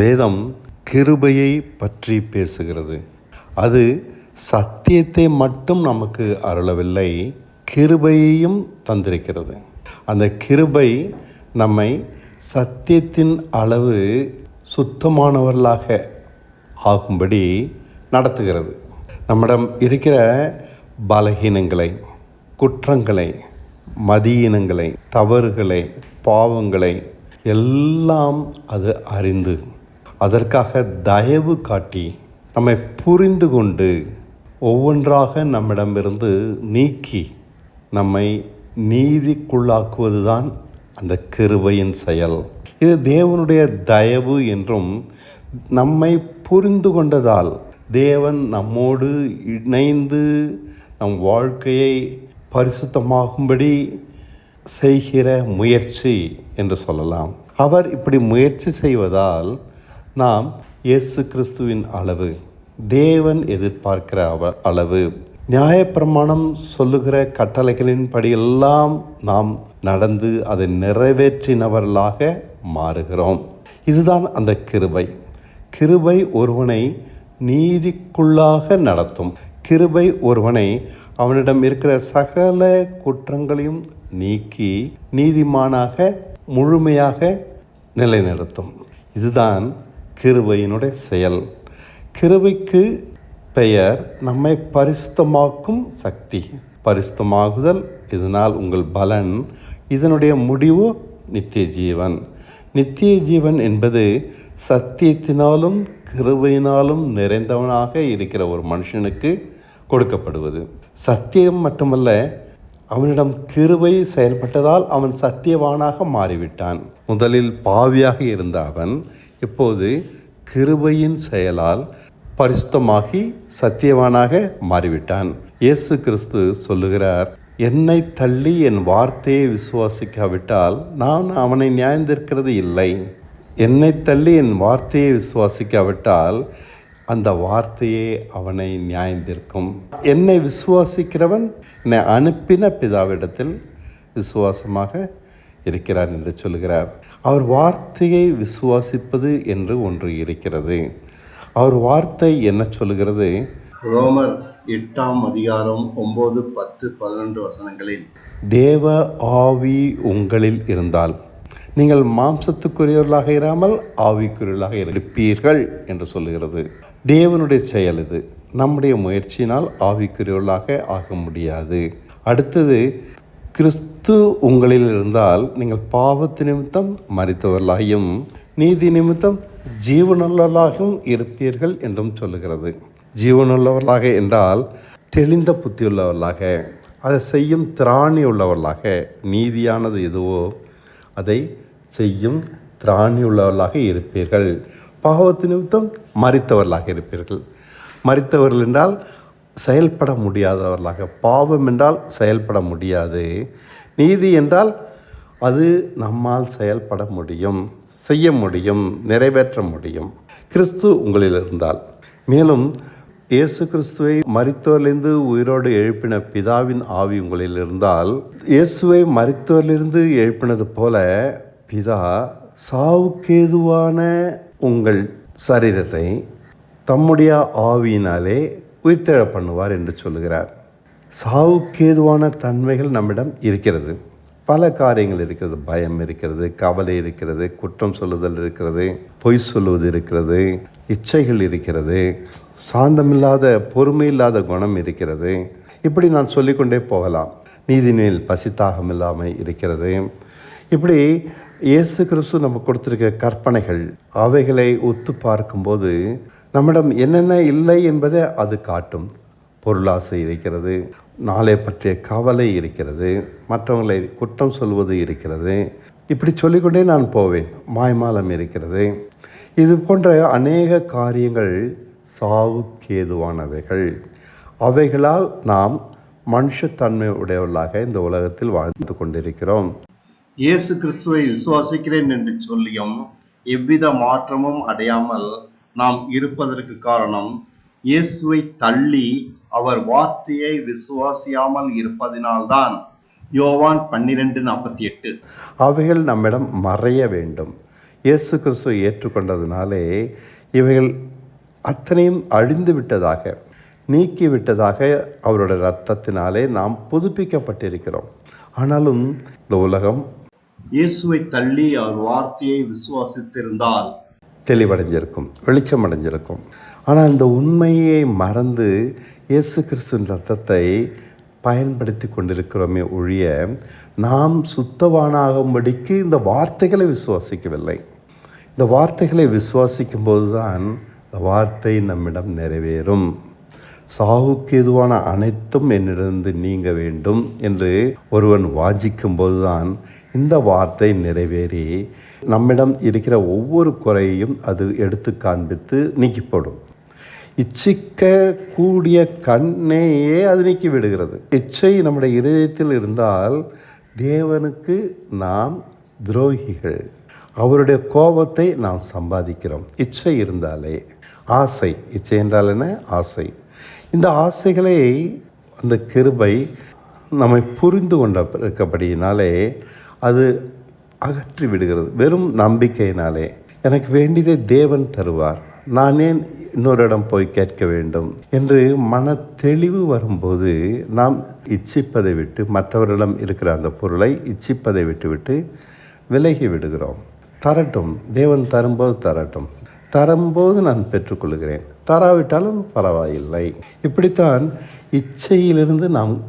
வேதம் கிருபையை பற்றி பேசுகிறது. அது சத்தியத்தை மட்டும் நமக்கு அருளவில்லை கிருபையையும் தந்திருக்கிறது. அந்த கிருபை நம்மை சத்தியத்தின் அளவு சுத்தமானவர்களாக ஆகும்படி நடத்துகிறது. நம்மிடம் இருக்கிற பலகீனங்களை குற்றங்களை மதியினங்களை தவறுகளை பாவங்களை எல்லாம் அது அறிந்து அதற்காக தயவு காட்டி நம்மை புரிந்து கொண்டு ஒவ்வொன்றாக நம்மிடமிருந்து நீக்கி நம்மை நீதிக்குள்ளாக்குவதுதான் அந்த கிருபையின் செயல். இது தேவனுடைய தயவு என்றும் நம்மை புரிந்து கொண்டதால் தேவன் நம்மோடு இணைந்து நம் வாழ்க்கையை பரிசுத்தமாகும்படி செய்கிற முயற்சி என்று சொல்லலாம். அவர் இப்படி முயற்சி செய்வதால் நாம் இயேசு கிறிஸ்துவின் அளவு தேவன் எதிர்பார்க்கிற அவ அளவு நியாயப்பிரமாணம் சொல்லுகிற கட்டளைகளின்படியெல்லாம் நாம் நடந்து அதை நிறைவேற்றினவர்களாக மாறுகிறோம். இதுதான் அந்த கிருபை. கிருபை ஒருவனை நீதிக்குள்ளாக நடத்தும். கிருபை ஒருவனை அவனிடம் இருக்கிற சகல குற்றங்களையும் நீக்கி நீதிமானாக முழுமையாக நிலைநிறுத்தும். இதுதான் கிருபையினுடைய செயல். கிருபைக்கு பெயர் நம்மை பரிசுத்தமாக்கும் சக்தி. பரிசுத்தமாகுதல் இதனால் உங்கள் பலன் இதனுடைய முடிவு நித்திய ஜீவன். நித்திய ஜீவன் என்பது சத்தியத்தினாலும் கிருபையினாலும் நிறைந்தவனாக இருக்கிற ஒரு மனுஷனுக்கு கொடுக்கப்படுவது. சத்தியம் மட்டுமல்ல அவனிடம் கிருபை செயல்பட்டதால் அவன் சத்தியவானாக மாறிவிட்டான். முதலில் பாவியாக இருந்த அவன் இப்போது கிருபையின் செயலால் பரிசுத்தமாகி சத்தியவானாக மாறிவிட்டான். இயேசு கிறிஸ்து சொல்லுகிறார் என்னை தள்ளி என் வார்த்தையை விசுவாசிக்காவிட்டால் நான் அவனை நியாயந்திருக்கிறது இல்லை. என்னை தள்ளி என் வார்த்தையை விசுவாசிக்காவிட்டால் அந்த வார்த்தையே அவனை நியாயந்திருக்கும். என்னை விசுவாசிக்கிறவன் என்னை அனுப்பின பிதாவிடத்தில் விசுவாசமாக இருக்கிறார் என்று சொல்கிறார் அவர் வார்த்தையை விசுவாசிப்பது என்று ஒன்று இருக்கிறது. அவர் வார்த்தை என்ன சொல்கிறது ரோமர் எட்டாம் அதிகாரம் ஒம்பது பத்து பதினொன்று வசனங்களில். தேவ ஆவி உங்களில் இருந்தால் நீங்கள் மாம்சத்துக்குரியவர்களாக இராமல் ஆவிக்குரியவர்களாக இருப்பீர்கள் என்று சொல்லுகிறது. தேவனுடைய செயல் இது. நம்முடைய முயற்சியினால் ஆவிக்குரியவர்களாக ஆக முடியாது. அடுத்தது கிறிஸ்து உங்களில் இருந்தால் நீங்கள் பாவத்து நிமித்தம் மறித்தவர்களாயும் நீதி நிமித்தம் ஜீவனுள்ளவர்களாகவும் இருப்பீர்கள் என்றும் சொல்லுகிறது. ஜீவனுள்ளவர்களாக என்றால் தெளிந்த புத்தியுள்ளவர்களாக அதை செய்யும் திராணி உள்ளவர்களாக நீதியானது எதுவோ அதை செய்யும் திராணி உள்ளவர்களாக இருப்பீர்கள். பாவத்து நிமித்தம் மறித்தவர்களாக இருப்பீர்கள். மறித்தவர்கள் என்றால் செயல்பட முடியாதவர்களாக. பாவம் என்றால் செயல்பட முடியாது. நீதி என்றால் அது நம்மால் செயல்பட முடியும் செய்ய முடியும் நிறைவேற்ற முடியும். கிறிஸ்து உங்களில் இருந்தால். மேலும் இயேசு கிறிஸ்துவை மறித்தோரிலிருந்து உயிரோடு எழுப்பின பிதாவின் ஆவி உங்களில் இருந்தால் இயேசுவை மறித்தோரிலிருந்து எழுப்பினது போல பிதா சாவுக்கேதுவான உங்கள் சரீரத்தை தம்முடைய ஆவியினாலே உயிர்த்தெழ பண்ணுவார் என்று சொல்லுகிறார். சாவுக்கேதுவான தன்மைகள் நம்மிடம் இருக்கிறது. பல காரியங்கள் இருக்கிறது. பயம் இருக்கிறது கவலை இருக்கிறது குற்றம் சொல்லுதல் இருக்கிறது பொய் சொல்லுவது இருக்கிறது இச்சைகள் இருக்கிறது சாந்தமில்லாத பொறுமையில்லாத குணம் இருக்கிறது. இப்படி நான் சொல்லிக்கொண்டே போகலாம். நீதிநீல் பசித்தாகம் இல்லாமல் இருக்கிறது. இப்படி இயேசு கிறிஸ்து நம்ம கொடுத்துருக்க கற்பனைகள் அவைகளை ஒத்து பார்க்கும்போது நம்மிடம் என்னென்ன இல்லை என்பதை அது காட்டும். பொருளாசை இருக்கிறது நாளை பற்றிய கவலை இருக்கிறது மற்றவங்களை குற்றம் சொல்வது இருக்கிறது. இப்படி சொல்லிக்கொண்டே நான் போவேன் மாய்மாலம் இருக்கிறது. இது போன்ற அநேக காரியங்கள் சாவுக்கேதுவானவைகள். அவைகளால் நாம் மனுஷத்தன்மை உடையவர்களாக இந்த உலகத்தில் வாழ்ந்து கொண்டிருக்கிறோம். இயேசு கிறிஸ்துவை விசுவாசிக்கிறேன் என்று சொல்லியும் எவ்வித மாற்றமும் அடையாமல் நாம் இருப்பதற்கு காரணம் இயேசுவை தள்ளி அவர் வார்த்தையை விசுவாசியாமல் இருப்பதினால்தான். யோவான் பன்னிரெண்டு நாற்பத்தி எட்டு. அவைகள் நம்மிடம் மறைய வேண்டும். இயேசு கிறிஸ்துவை ஏற்றுக்கொண்டதினாலே இவைகள் அத்தனையும் அழிந்து விட்டதாக நீக்கி விட்டதாக அவருடைய இரத்தத்தினாலே நாம் புதுப்பிக்கப்பட்டிருக்கிறோம். ஆனாலும் இந்த உலகம் இயேசுவை தள்ளி அவர் வார்த்தையை விசுவாசித்திருந்தால் தெளிவடைஞ்சிருக்கும் வெளிச்சம் அடைஞ்சிருக்கும் ஆனால் இந்த உண்மையை மறந்து இயேசு கிறிஸ்துவின் ரத்தத்தை பயன்படுத்தி கொண்டிருக்கிறோமே ஒழிய நாம் சுத்தவானாகும்படிக்கு இந்த வார்த்தைகளை விசுவாசிக்கவில்லை. இந்த வார்த்தைகளை விசுவாசிக்கும் போதுதான் இந்த வார்த்தை நம்மிடம் நிறைவேறும். சாவுக்கு எதுவான அனைத்தும் என்னிடந்து நீங்க வேண்டும் என்று ஒருவன் வாஞ்சிக்கும் போதுதான் இந்த வார்த்தை நிறைவேறி நம்மிடம் இருக்கிற ஒவ்வொரு குறையையும் அது எடுத்து காண்பித்து நீக்கிப்படும். இச்சிக்க கூடிய கண்ணேயே அது நீக்கி விடுகிறது. இச்சை நம்முடைய இதயத்தில் இருந்தால் தேவனுக்கு நாம் துரோகிகள். அவருடைய கோபத்தை நாம் சம்பாதிக்கிறோம். இச்சை இருந்தாலே ஆசை. இச்சை என்றால் என்ன? ஆசை. இந்த ஆசைகளை அந்த கிருபை நம்மை புரிந்து கொண்ட இருக்கப்படினாலே அது அகற்றி விடுகிறது. வெறும் நம்பிக்கையினாலே. எனக்கு வேண்டியதை தேவன் தருவார். நான் ஏன் இன்னொரு இடம் போய் கேட்க வேண்டும் என்று மன தெளிவு வரும்போது நாம் இச்சிப்பதை விட்டு மற்றவரிடம் இருக்கிற அந்த பொருளை இச்சிப்பதை விட்டுவிட்டு விலகி விடுகிறோம். தரட்டும். தேவன் தரும்போது தரட்டும். தரும்போது நான் பெற்றுக்கொள்கிறேன். தராவிட்டாலும் பரவாயில்லை. இப்படித்தான் இச்சையிலிருந்து நாம்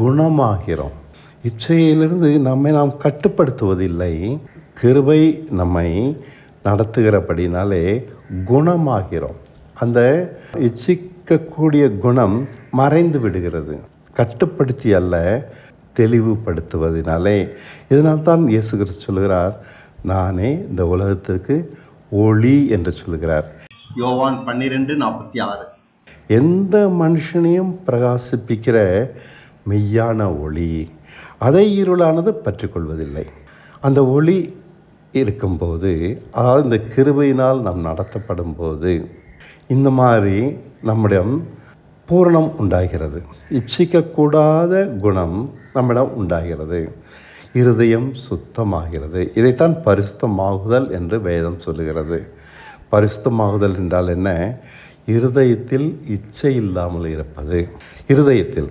குணமாகிறோம். இச்சையிலிருந்து நம்மை நாம் கட்டுப்படுத்துவதில்லை. கிருபை நம்மை நடத்துகிறபடினாலே குணமாகிறோம். அந்த இச்சிக்கக்கூடிய குணம் மறைந்து விடுகிறது. கட்டுப்படுத்தி அல்ல தெளிவுபடுத்துவதினாலே. இதனால்தான் இயேசு கிறிஸ்து சொல்கிறார் நானே இந்த உலகத்திற்கு ஒளி என்று சொல்கிறார் யோவான் பன்னிரெண்டு நாற்பத்தி ஆறு. எந்த மனுஷனையும் பிரகாசிப்பிக்கிற மெய்யான ஒளி. அதை இருளானது பற்றிக்கொள்வதில்லை. அந்த ஒளி இருக்கும்போது அதாவது இந்த கிருபையினால் நாம் நடத்தப்படும் போது இந்த மாதிரி நம்மிடம் பூரணம் உண்டாகிறது. இச்சிக்கக்கூடாத குணம் நம்மிடம் உண்டாகிறது. இருதயம் சுத்தமாகிறது. இதைத்தான் பரிசுத்தமாகுதல் என்று வேதம் சொல்லுகிறது. பரிசுத்தமாகுதல் என்றால் என்ன? இருதயத்தில் இச்சை இல்லாமல் இருப்பது. இருதயத்தில்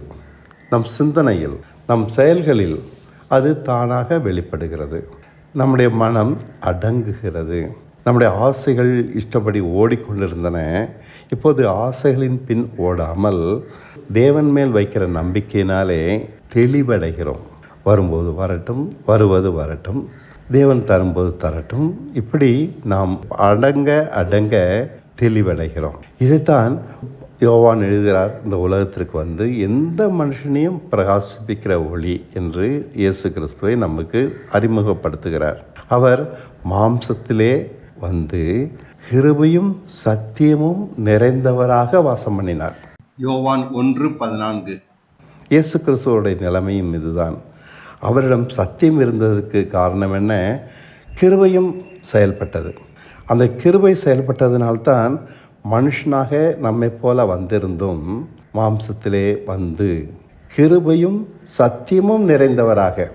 நம் சிந்தனையில் நம் செயல்களில் அது தானாக வெளிப்படுகிறது. நம்முடைய மனம் அடங்குகிறது. நம்முடைய ஆசைகள் இஷ்டப்படி ஓடிக்கொண்டிருந்தன. இப்போது ஆசைகளின் பின் ஓடாமல் தேவன் மேல் வைக்கிற நம்பிக்கையினாலே தெளிவடைகிறோம். வரும்போது வரட்டும் வருவது வரட்டும் தேவன் தரும்போது தரட்டும். இப்படி நாம் அடங்க அடங்க தெளிவடைகிறோம். இதைத்தான் யோவான் எழுதுகிறார் இந்த உலகத்திற்கு வந்து எந்த மனுஷனையும் பிரகாசிப்பிக்கிற ஒளி என்று இயேசு கிறிஸ்துவை நமக்கு அறிமுகப்படுத்துகிறார். அவர் மாம்சத்திலே வந்து கிருபையும் சத்தியமும் நிறைந்தவராக வாசம் பண்ணினார். யோவான் ஒன்று பதினான்கு. இயேசு கிறிஸ்துவோடைய நிலைமையும் இதுதான். அவரிடம் சத்தியம் இருந்ததற்கு காரணம் என்ன? கிருபையும் செயல்பட்டது. அந்த கிருபை செயல்பட்டதினால்தான் மனுஷனாக நம்மை போல வந்திருந்தும் மாம்சத்திலே வந்து கிருபையும் சத்தியமும் நிறைந்தவராக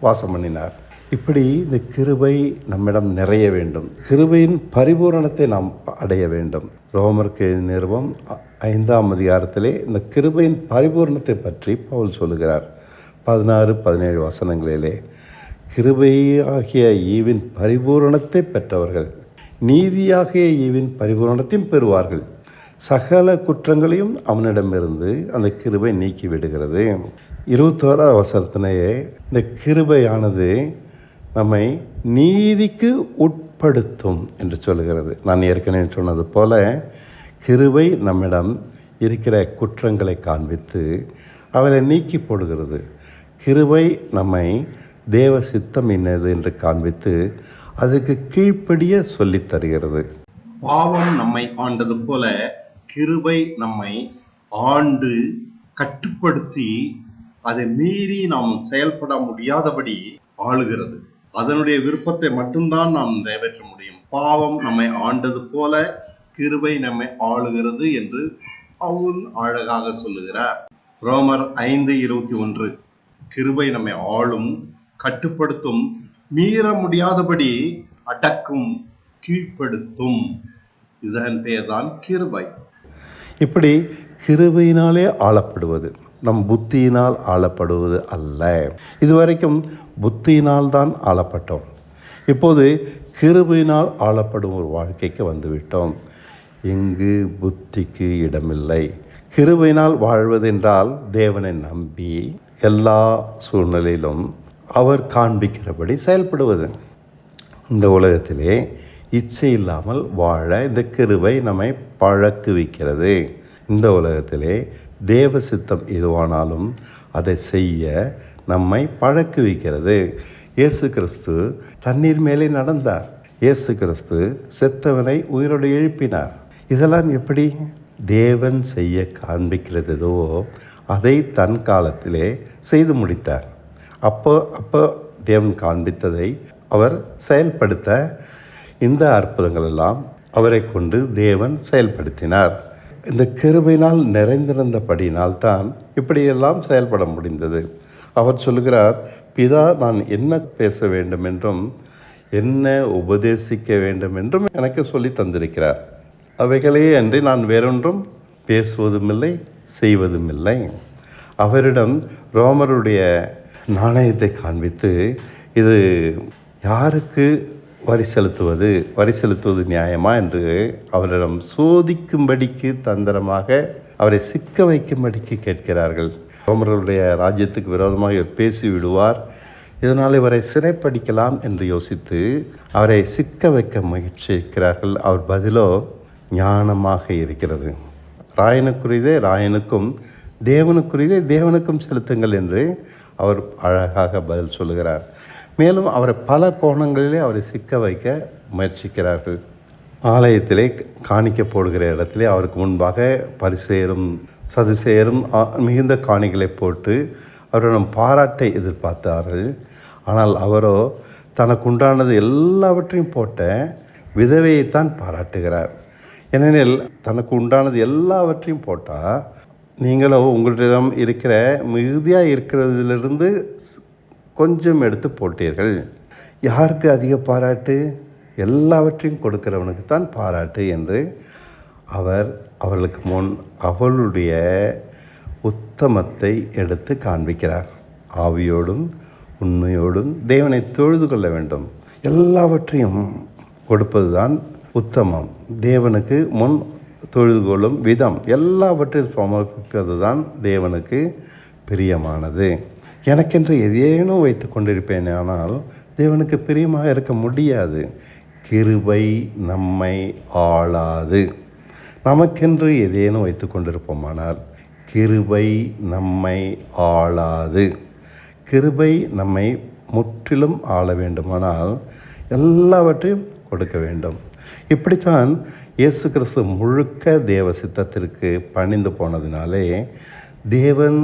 வாசம் பண்ணினார். இப்படி இந்த கிருபை நம்மிடம் நிறைய வேண்டும். கிருபையின் பரிபூரணத்தை நாம் அடைய வேண்டும். ரோமருக்கு நிறுவம் ஐந்தாம் அதிகாரத்திலே இந்த கிருபையின் பரிபூரணத்தை பற்றி பவுல் சொல்லுகிறார். பதினாறு பதினேழு வசனங்களிலே கிருபையாகிய ஈவின் பரிபூரணத்தை பெற்றவர்கள் நீதியாகிய இவன் பரிபூரணத்தையும் பெறுவார்கள். சகல குற்றங்களையும் அவனிடமிருந்து அந்த கிருபை நீக்கி விடுகிறது. இருபத்தோராவது வசனத்திலேயே இந்த கிருபையானது நம்மை நீதிக்கு உட்படுத்தும் என்று சொல்லுகிறது நான் ஏற்கனவே சொன்னது போல கிருபை நம்மிடம் இருக்கிற குற்றங்களை காண்பித்து அவளை நீக்கி போடுகிறது. கிருபை நம்மை தேவ சித்தம் என்னது என்று காண்பித்து அதுக்கு கீழ்ப்படிய சொல்லித் தருகிறது. பாவம் நம்மை ஆண்டது போல கிருபை நம்மை ஆண்டு கட்டுப்படுத்தி அதை மீறி நாம் செயல்பட முடியாதபடி ஆளுகிறது. அதனுடைய விருப்பத்தை மட்டும்தான் நாம் நிறைவேற்ற முடியும். பாவம் நம்மை ஆண்டது போல கிருபை நம்மை ஆளுகிறது என்று பவுல் அழகாக சொல்லுகிறார். ரோமர் ஐந்து இருபத்தி ஒன்று கிருபை நம்மை ஆளும் கட்டுப்படுத்தும் மீற முடியாதபடி அடக்கும் கீழ்ப்படுத்தும். இதன் பெயர்தான் கிருபை. இப்படி கிருபையினாலே ஆளப்படுவது நம் புத்தியினால் ஆளப்படுவது அல்ல. இதுவரைக்கும் புத்தியினால் தான் ஆளப்பட்டோம். இப்போது கிருபையினால் ஆளப்படும் ஒரு வாழ்க்கைக்கு வந்துவிட்டோம். இங்கு புத்திக்கு இடமில்லை. கிருபையினால் வாழ்வதென்றால் தேவனை நம்பி எல்லா சூழ்நிலையிலும் அவர் காண்பிக்கிறபடி செயல்படுவது. இந்த உலகத்திலே இச்சை இல்லாமல் வாழ இந்த கிருவை நம்மை பழக்குவிக்கிறது. இந்த உலகத்திலே தேவ சித்தம் எதுவானாலும் அதை செய்ய நம்மை பழக்குவிக்கிறது. இயேசு கிறிஸ்து தண்ணீர் மேலே நடந்தார். இயேசு கிறிஸ்து செத்தவனை உயிரோடு எழுப்பினார். இதெல்லாம் எப்படி? தேவன் செய்ய காண்பிக்கிறது எதுவோ அதை தன் காலத்திலே செய்து முடித்தார். அப்போ அப்போ தேவன் காண்பித்ததை அவர் செயல்படுத்த இந்த அற்புதங்கள் எல்லாம் அவரை கொண்டு தேவன் செயல்படுத்தினார். இந்த கிருபையினால் நிறைந்திருந்தபடியினால் தான் இப்படியெல்லாம் செயல்பட முடிந்தது. அவர் சொல்கிறார் பிதா நான் என்ன பேச வேண்டும் என்றும் என்ன உபதேசிக்க வேண்டும் என்றும் எனக்கு சொல்லி தந்திருக்கிறார். அவைகளே அன்றி நான் வேறொன்றும் பேசுவதுமில்லை செய்வதுமில்லை. அவரிடம் ரோமருடைய நாணயத்தை காண்பித்து இது யாருக்கு வரி செலுத்துவது? வரி செலுத்துவது நியாயமா என்று அவரிடம் சோதிக்கும்படிக்கு தந்திரமாக அவரை சிக்க வைக்கும்படிக்கு கேட்கிறார்கள். ரோமர்களுடைய ராஜ்யத்துக்கு விரோதமாக இவர் பேசி விடுவார். இதனால் இவரை சிறைப்படிக்கலாம் என்று யோசித்து அவரை சிக்க வைக்க முயற்சிக்கிறார்கள். அவர் பதிலோ ஞானமாக இருக்கிறது. ராயனுக்குரியதே ராயனுக்கும் தேவனுக்குரியதை தேவனுக்கும் செலுத்துங்கள் என்று அவர் அழகாக பதில் சொல்லுகிறார். மேலும் அவரை பல கோணங்களிலே அவரை சிக்க வைக்க முயற்சிக்கிறார்கள். ஆலயத்திலே காணிக்க போடுகிற இடத்திலே அவருக்கு முன்பாக பரிசேரும் சதுசேரும் மிகுந்த காணிகளை போட்டு அவரிடம் பாராட்டை எதிர்பார்த்தார்கள். ஆனால் அவரோ தனக்கு உண்டானது எல்லாவற்றையும் போட்ட விதவையைத்தான் பாராட்டுகிறார். ஏனெனில் தனக்கு உண்டானது எல்லாவற்றையும் போட்டால் நீங்களோ உங்களிடம் இருக்கிற மிகுதியாக இருக்கிறதிலிருந்து கொஞ்சம் எடுத்து போட்டீர்கள். யாருக்கு அதிக பாராட்டு? எல்லாவற்றையும் கொடுக்கிறவனுக்கு தான் பாராட்டு என்று அவர் அவர்களுக்கு முன் அவளுடைய உத்தமத்தை எடுத்து காண்பிக்கிறார். ஆவியோடும் உண்மையோடும் தேவனை தொழுது கொள்ள வேண்டும். எல்லாவற்றையும் கொடுப்பது தான் உத்தமம். தேவனுக்கு முன் தொழுதுகொள்ளும் விதம் எல்லாவற்றையும் சமர்ப்பிப்பது தான் தேவனுக்கு பிரியமானது. எனக்கென்று எதேனும் வைத்து கொண்டிருப்பேன் ஆனால் தேவனுக்கு பிரியமாக இருக்க முடியாது. கிருபை நம்மை ஆளாது. நமக்கென்று எதேனும் வைத்து கொண்டிருப்போமானால் கிருபை நம்மை ஆளாது. கிருபை நம்மை முற்றிலும் ஆள வேண்டுமானால் எல்லாவற்றையும் கொடுக்க வேண்டும். இப்படித்தான் இயேசு கிறிஸ்து முழுக்க தேவ சித்தத்திற்கு பணிந்து போனதினாலே தேவன்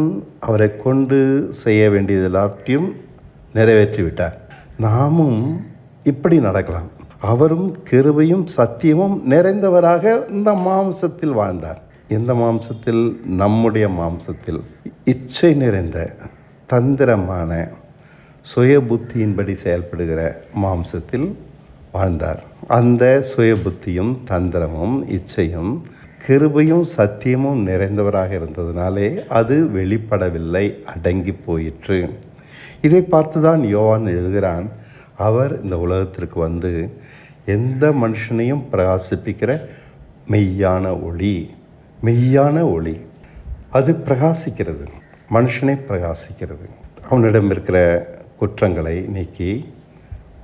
அவரை கொண்டு செய்ய வேண்டியது எல்லாவற்றையும் நிறைவேற்றிவிட்டார். நாமும் இப்படி நடக்கலாம். அவரும் கிருபையும் சத்தியமும் நிறைந்தவராக இந்த மாம்சத்தில் வாழ்ந்தார். இந்த மாம்சத்தில்? நம்முடைய மாம்சத்தில். இச்சை நிறைந்த தந்திரமான சுய புத்தியின்படி செயல்படுகிற மாம்சத்தில் வாழ்ந்தார். அந்த சுய புத்தியும் தந்திரமும் இச்சையும் கிருபையும் சத்தியமும் நிறைந்தவராக இருந்ததினாலே அது வெளிப்படவில்லை அடங்கி போயிற்று. இதை பார்த்து தான் யோவான் எழுதுகிறான் அவர் இந்த உலகத்திற்கு வந்து எந்த மனுஷனையும் பிரகாசிப்பிக்கிற மெய்யான ஒளி மெய்யான ஒளி. அது பிரகாசிக்கிறது மனுஷனை பிரகாசிக்கிறது. அவனிடம் இருக்கிற குற்றங்களை நீக்கி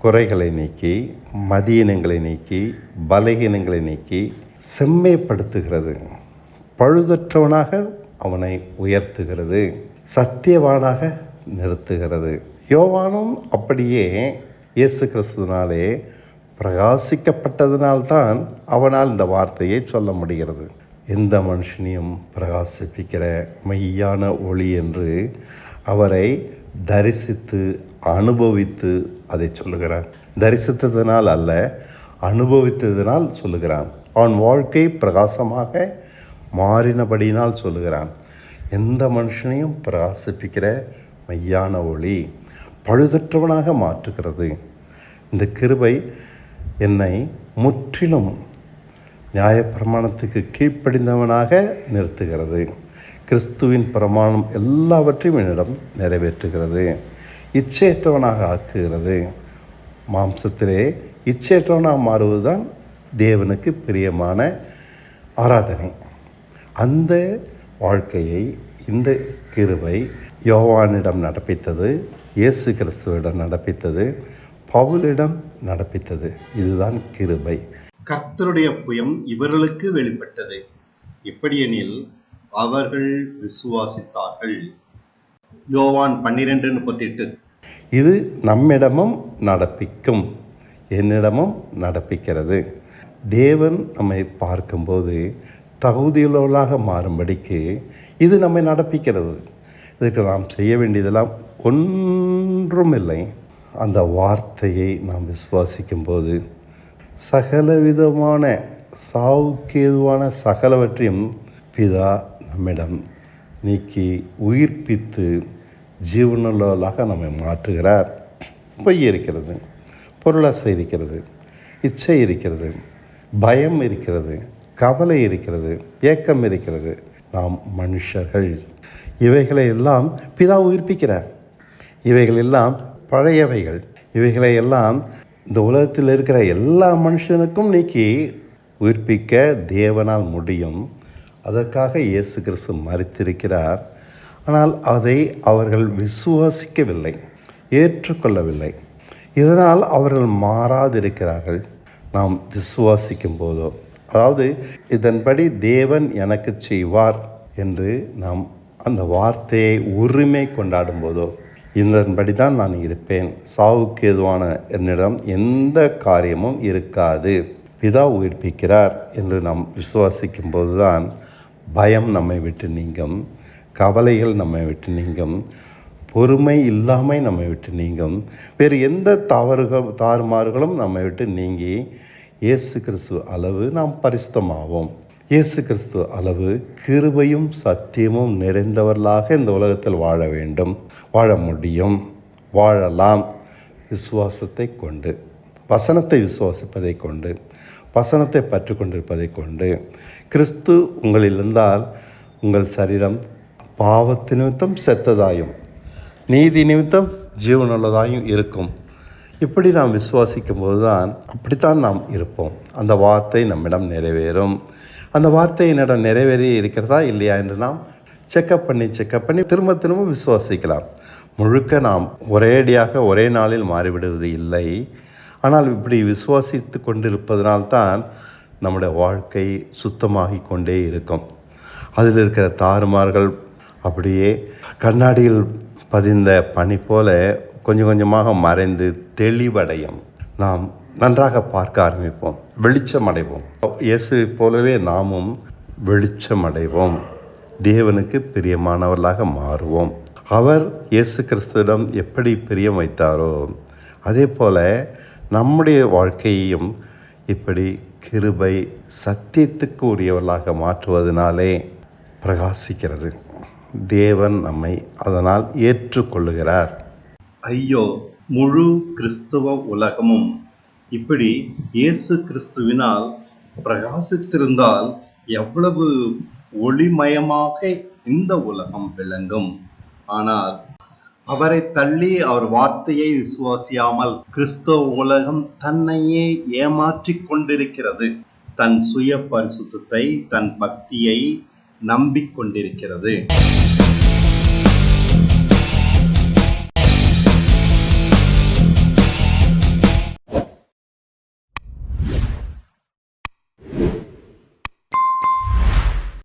குறைகளை நீக்கி மதியினங்களை நீக்கி பலகீனங்களை நீக்கி செம்மைப்படுத்துகிறது. பழுதற்றவனாக அவனை உயர்த்துகிறது. சத்தியவானாக நிறுத்துகிறது. யோவானும் அப்படியே இயேசு கிறிஸ்துனாலே பிரகாசிக்கப்பட்டதினால்தான் அவனால் இந்த வார்த்தையை சொல்ல முடிகிறது. எந்த மனுஷனையும் பிரகாசிப்பிக்கிற மெய்யான ஒளி என்று அவரை தரிசித்து அனுபவித்து அதை சொல்லுகிறான். தரிசித்ததினால் அல்ல அனுபவித்ததினால் சொல்லுகிறான். அவன் வாழ்க்கை பிரகாசமாக மாறினபடியினால் சொல்லுகிறான். எந்த மனுஷனையும் பிரகாசிப்பிக்கிற மெய்யான ஒளி பழுதற்றவனாக மாற்றுகிறது. இந்த கிருபை என்னை முற்றிலும் நியாயப்பிரமாணத்துக்கு கீழ்ப்படிந்தவனாக நிறுத்துகிறது. கிறிஸ்துவின் பிரமாணம் எல்லாவற்றையும் என்னிடம் நிறைவேற்றுகிறது. இச்சையற்றவனாக ஆக்குகிறது. மாம்சத்திலே இச்சையற்றவனாக மாறுவதுதான் தேவனுக்கு பிரியமான ஆராதனை. அந்த வாழ்க்கையை இந்த கிருபை யோவானிடம் நடப்பித்தது இயேசு கிறிஸ்துவிடம் நடப்பித்தது பவுலிடம் நடப்பித்தது. இதுதான் கிருபை. கர்த்தருடைய புயம் இவர்களுக்கு வெளிப்பட்டது. இப்படியெனில் அவர்கள் விசுவாசித்தார்கள். யோவான் பன்னிரெண்டு முப்பத்தி எட்டு இது நம்மிடமும் நடப்பிக்கும் என்னிடமும் நடப்பிக்கிறது. தேவன் நம்மை பார்க்கும்போது தகுதியுள்ளவர்களாக மாறும்படிக்கு இது நம்மை நடப்பிக்கிறது. இதுக்கு நாம் செய்ய வேண்டியதெல்லாம் ஒன்றும் இல்லை அந்த வார்த்தையை நாம் விசுவாசிக்கும்போது சகலவிதமான சாவுக்கு எதுவான சகலவற்றையும் பிதா நம்மிடம் நீக்கி உயிர்ப்பித்து ஜீவனுள்ளவர்களாக நம்மை மாற்றுகிறார். பொய் இருக்கிறது பொருளாசை இருக்கிறது இச்சை இருக்கிறது பயம் இருக்கிறது கவலை இருக்கிறது ஏக்கம் இருக்கிறது. நாம் மனுஷர்கள். இவைகளை எல்லாம் பிதா உயிர்ப்பிக்கிறார். இவைகள் எல்லாம் பழையவைகள். இவைகளை எல்லாம் இந்த உலகத்தில் இருக்கிற எல்லா மனுஷனுக்கும் நீக்கி உயிர்ப்பிக்க தேவனால் முடியும். அதற்காக இயேசு கிறிஸ்து மறித்திருக்கிறார் ஆனால் அதை அவர்கள் விசுவாசிக்கவில்லை ஏற்றுக்கொள்ளவில்லை. இதனால் அவர்கள் மாறாதிருக்கிறார்கள். நாம் விசுவாசிக்கும் போதோ அதாவது இதன்படி தேவன் எனக்கு செய்வார் என்று நாம் அந்த வார்த்தையை உரிமை கொண்டாடும் போதோ இதன்படி தான் நான் இருப்பேன். சாவுக்கு எதுவான என்னிடம் எந்த காரியமும் இருக்காது. பிதா உயிர்ப்பிக்கிறார் என்று நாம் விசுவாசிக்கும் போதுதான் பயம் நம்மை விட்டு நீங்கும் கவலைகள் நம்மை விட்டு நீங்கும் பொறுமை இல்லாமை நம்மை விட்டு நீங்கும். வேறு எந்த தவறுகள் தாறுமாறுகளும் நம்மை விட்டு நீங்கி இயேசு கிறிஸ்து அளவு நாம் பரிசுத்தமாவோம். இயேசு கிறிஸ்து அளவு கிருபையும் சத்தியமும் நிறைந்தவர்களாக இந்த உலகத்தில் வாழ வேண்டும். வாழ முடியும். வாழலாம். விசுவாசத்தை கொண்டு. வசனத்தை விசுவாசிப்பதை கொண்டு வசனத்தை பற்றி கொண்டிருப்பதை கொண்டு கிறிஸ்து உங்களில் இருந்தால் உங்கள் சரீரம் பாவத்து நிமித்தம் செத்ததாயும் நீதி நிமித்தம் ஜீவனுள்ளதாயும் இருக்கும். இப்படி நாம் விசுவாசிக்கும் போது தான் அப்படித்தான் நாம் இருப்போம். அந்த வார்த்தை நம்மிடம் நிறைவேறும். அந்த வார்த்தை என்னிடம் நிறைவேறி இருக்கிறதா இல்லையா என்று நாம் செக்கப் பண்ணி செக்கப் பண்ணி திரும்ப திரும்ப விசுவாசிக்கலாம். முழுக்க நாம் ஒரேடியாக ஒரே நாளில் மாறிவிடுவது இல்லை. ஆனால் இப்படி விசுவாசித்து கொண்டிருப்பதனால்தான் நம்முடைய வாழ்க்கை சுத்தமாகி கொண்டே இருக்கும். அதில் இருக்கிற தாறுமார்கள் அப்படியே கண்ணாடியில் பதிந்த பனி போல கொஞ்சம் கொஞ்சமாக மறைந்து தெளிவடையும். நாம் நன்றாக பார்க்க ஆரம்பிப்போம். வெளிச்சம் அடைவோம். இயேசுவை போலவே நாமும் வெளிச்சம் அடைவோம். தேவனுக்கு பிரியமானவர்களாக மாறுவோம். அவர் இயேசு கிறிஸ்துவிடம் எப்படி பிரியம் வைத்தாரோ அதே போல நம்முடைய வாழ்க்கையையும் இப்படி கிருபை சத்தியத்துக்கு உரியவர்களாக மாற்றுவதனாலே பிரகாசிக்கிறது. தேவன் நம்மை அதனால் ஏற்றுக்கொள்ளுகிறார். ஐயோ முழு கிறிஸ்துவ உலகமும் இப்படி இயேசு கிறிஸ்துவினால் பிரகாசித்திருந்தால் எவ்வளவு ஒளிமயமாக இந்த உலகம் விளங்கும். ஆனால் அவரை தள்ளி அவர் வார்த்தையை விசுவாசியாமல் கிறிஸ்தவ உலகம் தன்னையே ஏமாற்றிக் கொண்டிருக்கிறது. தன் சுய பரிசுத்தத்தை தன் பக்தியை நம்பிக்கொண்டிருக்கிறது